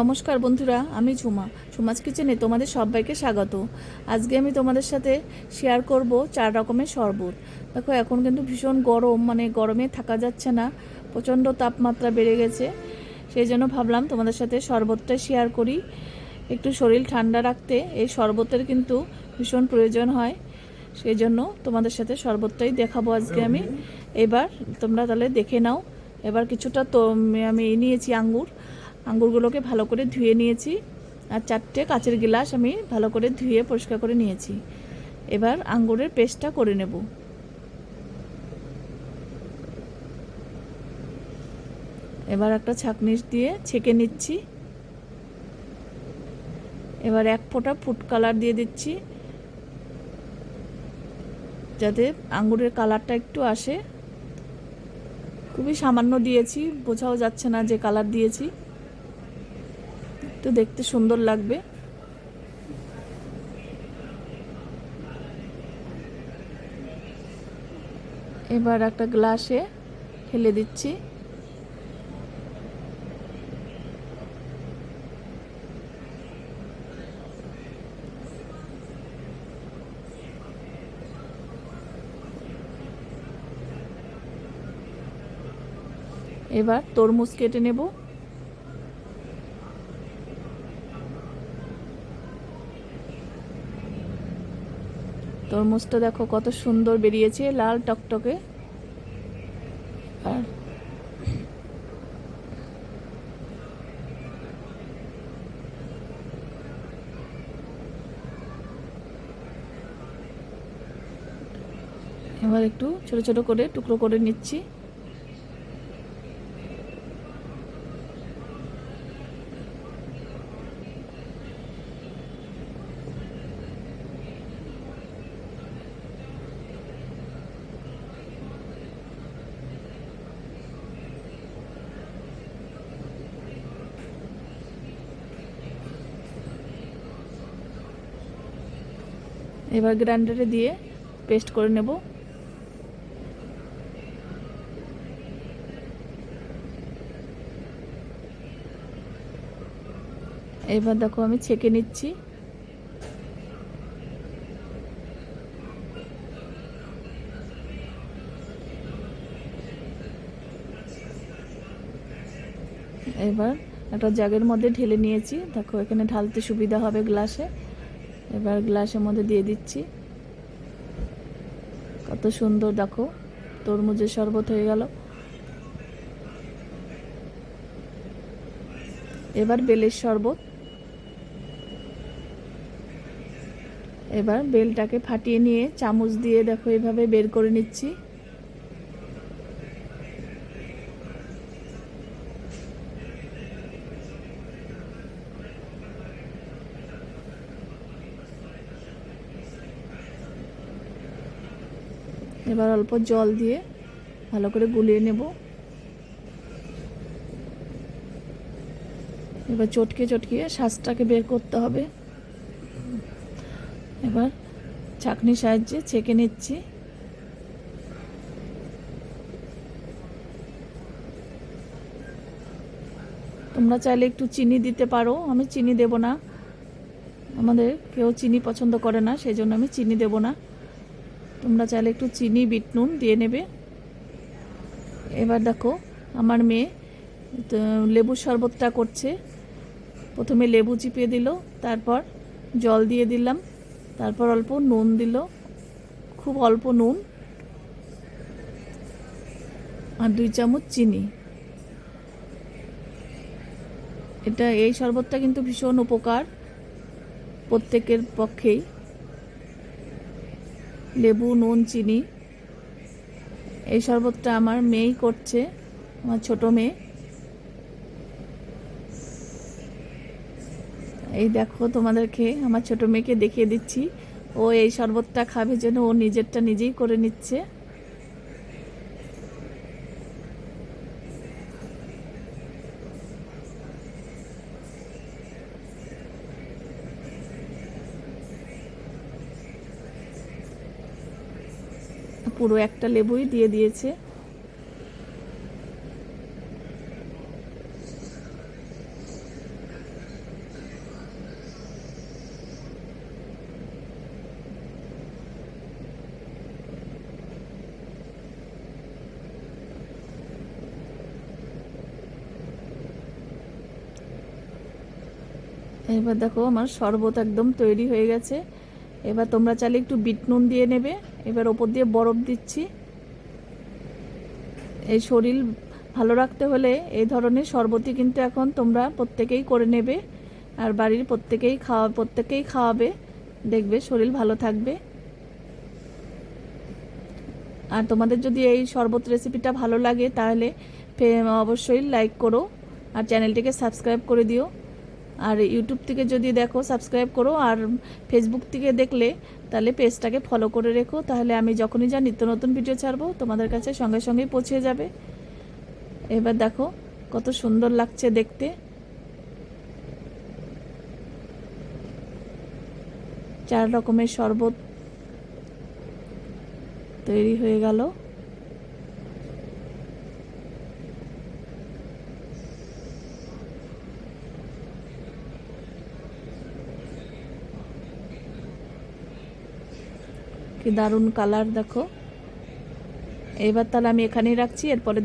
নমস্কার বন্ধুরা, আমি ঝুমা। ঝুমাস কিচেনে তোমাদের সবাইকে স্বাগত। আজকে আমি তোমাদের সাথে শেয়ার করব চার রকমের শরবত। দেখো, এখন কিন্তু ভীষণ গরম মানে গরমে থাকা যাচ্ছে না, প্রচণ্ড তাপমাত্রা বেড়ে গেছে। সেই জন্য ভাবলাম তোমাদের সাথে শরবতটা শেয়ার করি। একটু শরীর ঠান্ডা রাখতে এই শরবতের কিন্তু ভীষণ প্রয়োজন হয়। সেই জন্য তোমাদের সাথে শরবতটাই দেখাবো আজকে আমি। এবার তোমরা তাহলে দেখে নাও। এবার কিছুটা তো আমি নিয়েছি আঙ্গুর। আঙ্গুরগুলোকে ভালো করে ধুয়ে নিয়েছি। আর চারটে কাচের গ্লাস আমি ভালো করে ধুয়ে পরিষ্কার করে নিয়েছি। এবার আঙ্গুরের পেস্টটা করে নেব। এবার একটা ছাঁকনি দিয়ে ছেঁকে নিচ্ছি। এবার এক ফোঁটা ফুড কালার দিয়ে দিচ্ছি। যাতে আঙ্গুরের কালারটা একটু আসে। খুবই সামান্য দিয়েছি, বোঝাও যাচ্ছে না যে কালার দিয়েছি। একটু দেখতে সুন্দর লাগবে। এবার একটা গ্লাসে ফেলে দিচ্ছি। এবার তরমুজ কেটে নেব। তরমুজটা দেখো কত সুন্দর বেরিয়েছে, লাল টকটকে। আর এবার একটু ছোট ছোট করে টুকরো করে নিচ্ছি। এবার গ্রাইন্ডারে দিয়ে পেস্ট করে নেব। এবার দেখো আমি ছেঁকে নিচ্ছি। এবার একটা জাগের মধ্যে ঢেলে নিয়েছি। দেখো এখানে ঢালতে সুবিধা হবে গ্লাসে। এবার গ্লাসের মধ্যে দিয়ে দিচ্ছি। কত সুন্দর, দেখো, তরমুজের শরবত হয়ে গেল। এবার বেলের শরবত। এবার বেলটাকে ফাটিয়ে নিয়ে চামচ দিয়ে দেখো এভাবে বের করে নিচ্ছি। এবার অল্প জল দিয়ে ভালো করে গুলিয়ে নেব। এবার চটকে চটকিয়ে শ্বাসটাকে বের করতে হবে। এবার চাকনির সাহায্যে ছেঁকে নিচ্ছি। তোমরা চাইলে একটু চিনি দিতে পারো, আমি চিনি দেব না। আমাদের কেউ চিনি পছন্দ করে না সেই জন্য আমি চিনি দেব না। তোমরা চাইলে একটু চিনি, বিট নুন দিয়ে নেবে। এবার দেখো, আমার মেয়ে লেবুর শরবতটা করছে। প্রথমে লেবু চিপিয়ে দিল, তারপর জল দিয়ে দিলাম, তারপর অল্প নুন দিল, খুব অল্প নুন আর দুই চামচ চিনি। এটা, এই শরবতটা কিন্তু ভীষণ উপকার প্রত্যেকের পক্ষেই। লেবু, নুন, চিনি, এই শরবতটা আমার মেয়েই করছে, আমার ছোট মেয়ে। এই দেখো তোমাদেরকে, আমার ছোট মেয়েকে দেখিয়ে দিচ্ছি। ও এই শরবতটা খাবে যেন ও নিজেরটা নিজেই করে নিচ্ছে। পুরো একটা লেবুই দিয়ে দিয়েছে। এবার দেখো আমার শরবত একদম তৈরি হয়ে গেছে। এবার তোমরা চাইলে একটু বিট নুন দিয়ে নেবে। এবার ওপর দিয়ে বরফ দিচ্ছি। এই শরীর ভালো রাখতে হলে এই ধরনের শরবতই কিন্তু এখন তোমরা প্রত্যেকেই করে নেবে। আর বাড়ির প্রত্যেকেই খাওয়া, প্রত্যেকেই খাওয়াবে। দেখবে শরীর ভালো থাকবে। আর তোমাদের যদি এই শরবত রেসিপিটা ভালো লাগে, তাহলে অবশ্যই লাইক করো। আর চ্যানেলটিকে সাবস্ক্রাইব করে দিও। আর ইউটিউব থেকে যদি দেখো সাবস্ক্রাইব করো, আর ফেসবুক থেকে দেখলে, তাহলে পেজটাকে ফলো করে রেখো। তাহলে আমি যখনই যা নিত্য নতুন ভিডিও ছাড়বো, তোমাদের কাছে সঙ্গে সঙ্গেই পৌঁছে যাবে। এবার দেখো, কত সুন্দর লাগছে দেখতে। চার রকমের শরবত তৈরি হয়ে গেল। কি দারুণ কালার দেখো। এবার তাহলে আমি এখানেই রাখছি এরপরে